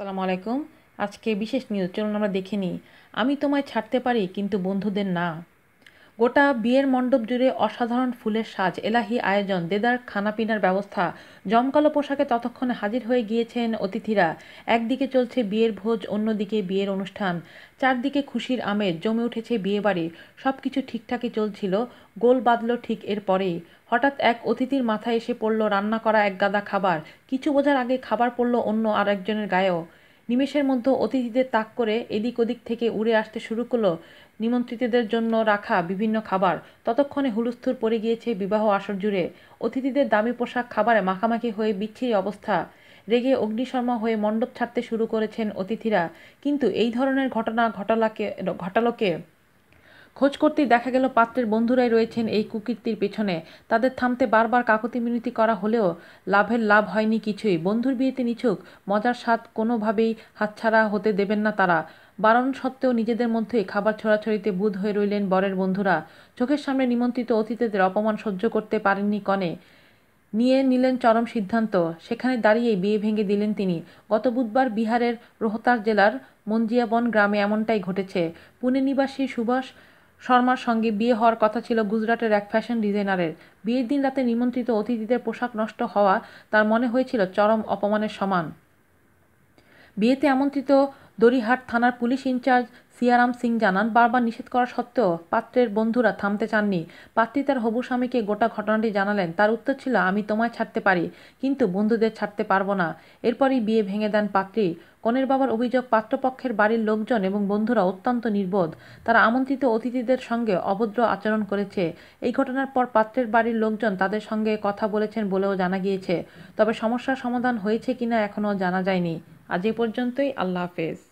আসসালামু আলাইকুম। আজকে বিশেষ নিউজ চলুন আমরা দেখে নিই। আমি তোমায় ছাড়তে পারি, কিন্তু বন্ধুদের না। গোটা বিয়ের মণ্ডপ জুড়ে অসাধারণ ফুলের সাজ, এলাহি আয়োজন, দেদার খানাপিনার ব্যবস্থা, জমকালো পোশাকে ততক্ষণে হাজির হয়ে গিয়েছেন অতিথিরা। একদিকে চলছে বিয়ের ভোজ, অন্যদিকে বিয়ের অনুষ্ঠান। চারদিকে খুশির আমেজ, জমে উঠেছে বিয়ে বাড়ি সব কিছু ঠিকঠাকই চলছিল, গোল বাঁধল ঠিক এর পরেই। হঠাৎ এক অতিথির মাথায় এসে পড়ল রান্না করা এক গাদা খাবার। কিছু বোঝার আগে খাবার পড়ল অন্য আর একজনের গায়েও। নিমেষের মধ্যে অতিথিদের তাক করে এদিক ওদিক থেকে উড়ে আসতে শুরু করল নিমন্ত্রিতদের জন্য রাখা বিভিন্ন খাবার। ততক্ষণে হুলস্থুর পড়ে গিয়েছে বিবাহ আসর জুড়ে। অতিথিদের দামি পোশাক খাবারে মাখামাখি হয়ে বিচ্ছিরি অবস্থা। রেগে অগ্নিশর্মা হয়ে মণ্ডপ ছাড়তে শুরু করেছেন অতিথিরা। কিন্তু এই ধরনের ঘটনা ঘটালাকে ঘটালোকে খোঁজ করতেই দেখা গেল পাত্রের বন্ধুরাই রয়েছেন এই কুকীর্তির পেছনে। তাদের থামতে বারবার কাকতি মিনতি করা হলেও লাভের লাভ হয়নি কিছুই। বন্ধুর বিয়েতে নিছুক, মজার স্বাদ কোনোভাবেই হাতছাড়া হতে দেবেন না তারা। বারণ সত্ত্বেও নিজেদের মধ্যে খাবার ছড়াছড়িতে বুধ হয়ে রইলেন বরের বন্ধুরা। চোখের সামনে নিমন্ত্রিত অতিথিদের অপমান সহ্য করতে পারেননি কনে। নিয়ে নিলেন চরম সিদ্ধান্ত। সেখানে দাঁড়িয়েই বিয়ে ভেঙে দিলেন তিনি। গত বুধবার বিহারের রোহতার জেলার মঞ্জিয়াবন গ্রামে এমনটাই ঘটেছে। পুনে নিবাসী সুভাষ শর্মার সঙ্গে বিয়ে হওয়ার কথা ছিল গুজরাটের এক ফ্যাশন ডিজাইনারের। বিয়ের দিন রাতে নিমন্ত্রিত অতিথিদের পোশাক নষ্ট হওয়া তার মনে হয়েছিল চরম অপমানের সমান। বিয়েতে আমন্ত্রিত দড়িহাট থানার পুলিশ ইনচার্জ সিয়ারাম সিং জানান, বারবার নিষেধ করা সত্ত্বেও পাত্রের বন্ধুরা থামতে চাননি। পাত্রী তার হবু স্বামীকে গোটা ঘটনাটি জানালেন। তার উত্তর ছিল, আমি তোমায় ছাড়তে পারি, কিন্তু বন্ধুদের ছাড়তে পারব না। এরপরই বিয়ে ভেঙে দেন পাত্রী। কনের বাবার অভিযোগ, পাত্রপক্ষের বাড়ির লোকজন এবং বন্ধুরা অত্যন্ত নির্বোধ। তারা আমন্ত্রিত অতিথিদের সঙ্গে অভদ্র আচরণ করেছে। এই ঘটনার পর পাত্রের বাড়ির লোকজন তাদের সঙ্গে কথা বলেছেন বলেও জানা গিয়েছে। তবে সমস্যার সমাধান হয়েছে কিনা এখনও জানা যায়নি। আজ এ পর্যন্তই, আল্লাহ হাফেজ।